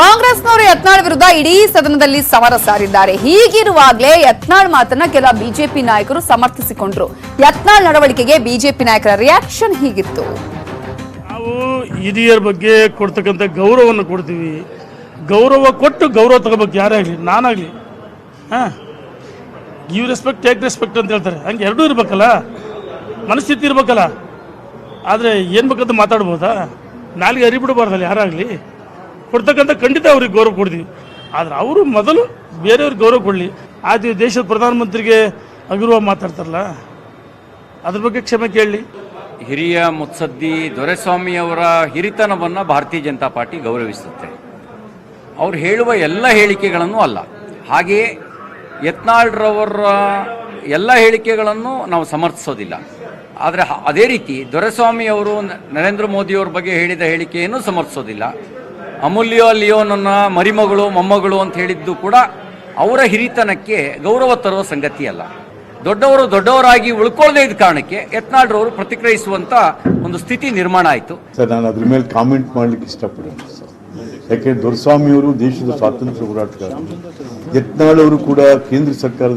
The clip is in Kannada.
ಕಾಂಗ್ರೆಸ್ನವರು ಯತ್ನಾಳ್ ವಿರುದ್ಧ ಇಡೀ ಸದನದಲ್ಲಿ ಸಮರ ಸಾರಿದ್ದಾರೆ. ಹೀಗಿರುವಾಗಲೇ ಯತ್ನಾಳ್ ಮಾತನ್ನ ಕೆಲ ಬಿಜೆಪಿ ನಾಯಕರು ಸಮರ್ಥಿಸಿಕೊಂಡ್ರು. ಯತ್ನಾಳ್ ನಡವಳಿಕೆಗೆ ಬಿಜೆಪಿ ನಾಯಕರ ರಿಯಾಕ್ಷನ್ ಹೀಗಿತ್ತು. ನಾವು ಹಿರಿಯರ ಬಗ್ಗೆ ಕೊಡ್ತಕ್ಕಂತ ಗೌರವವನ್ನು ಕೊಡ್ತೀವಿ. ಗೌರವ ಕೊಟ್ಟು ಗೌರವ ತಗೋಬೇಕು ಯಾರೇ ಆಗಲಿ ನಾನಾಗಲಿ. ಹಾಂ? ಗಿವ್ ರೆಸ್ಪೆಕ್ಟ್ ಟೇಕ್ ರೆಸ್ಪೆಕ್ಟ್ ಅಂತ ಹೇಳ್ತಾರೆ. ಹಂಗೆ ಎರಡೂ ಇರ್ಬೇಕಲ್ಲ? ಮನಸ್ಥಿತಿ ಇರ್ಬೇಕಲ್ಲ? ಆದರೆ ಏನು ಬೇಕಂತ ಮಾತಾಡ್ಬೋದಾ? ನಾಲಿಗೆ ಅರಿಬಿಡಬಾರ್ದಲ್ಲ ಯಾರಾಗಲಿ? ಕೊಡ್ತಕ್ಕಂಥ ಖಂಡಿತ ಅವ್ರಿಗೆ ಗೌರವ ಕೊಡ್ತೀವಿ. ಆದರೆ ಅವರು ಮೊದಲು ಬೇರೆಯವ್ರಿಗೆ ಗೌರವ ಕೊಡಲಿ. ಆದ ದೇಶದ ಪ್ರಧಾನಮಂತ್ರಿಗೆ ಅಗೌರವ ಮಾತಾಡ್ತಾರಲ್ಲ, ಅದ್ರ ಬಗ್ಗೆ ಕ್ಷಮೆ ಕೇಳಲಿ. ಹಿರಿಯ ಮುತ್ಸದ್ದಿ ದೊರೆಸ್ವಾಮಿಯವರ ಹಿರಿತನವನ್ನು ಭಾರತೀಯ ಜನತಾ ಪಾರ್ಟಿ ಗೌರವಿಸುತ್ತೆ. ಅವ್ರು ಹೇಳುವ ಎಲ್ಲ ಹೇಳಿಕೆಗಳನ್ನು ಅಲ್ಲ. ಹಾಗೆಯೇ ಯತ್ನಾಳ್ರವರ ಎಲ್ಲ ಹೇಳಿಕೆಗಳನ್ನು ನಾವು ಸಮರ್ಥಿಸೋದಿಲ್ಲ. ಆದರೆ ಅದೇ ರೀತಿ ದೊರೆಸ್ವಾಮಿ ಅವರು ನರೇಂದ್ರ ಮೋದಿಯವ್ರ ಬಗ್ಗೆ ಹೇಳಿದ ಹೇಳಿಕೆಯನ್ನು ಸಮರ್ಥಿಸೋದಿಲ್ಲ. ಅಮೂಲ್ಯ ಲಿಯೋನನ್ನ ಮರಿಮಗಳು, ಮೊಮ್ಮಗಳು ಅಂತ ಹೇಳಿದ್ದು ಕೂಡ ಅವರ ಹಿರಿತನಕ್ಕೆ ಗೌರವ ತರುವ ಸಂಗತಿ ಅಲ್ಲ ದೊಡ್ಡವರು ದೊಡ್ಡವರಾಗಿ ಉಳ್ಕೊಳ್ಳದೇ ಇದ್ದ ಕಾರಣಕ್ಕೆ ಯತ್ನಾಳ್ರವರು ಪ್ರತಿಕ್ರಿಯಿಸುವಂತ ಒಂದು ಸ್ಥಿತಿ ನಿರ್ಮಾಣ ಆಯಿತು. ಸರ್, ನಾನು ಅದ್ರ ಮೇಲೆ ಕಾಮೆಂಟ್ ಮಾಡ್ಲಿಕ್ಕೆ ಇಷ್ಟಪಡೋಣ ಸರ್. ಯಾಕೆ ದೊರೆಸ್ವಾಮಿಯವರು ದೇಶದ ಸ್ವಾತಂತ್ರ್ಯ ಹೋರಾಟಗಾರರು. ಯತ್ನಾಳ್ ಅವರು ಕೂಡ ಕೇಂದ್ರ ಸರ್ಕಾರದಲ್ಲಿ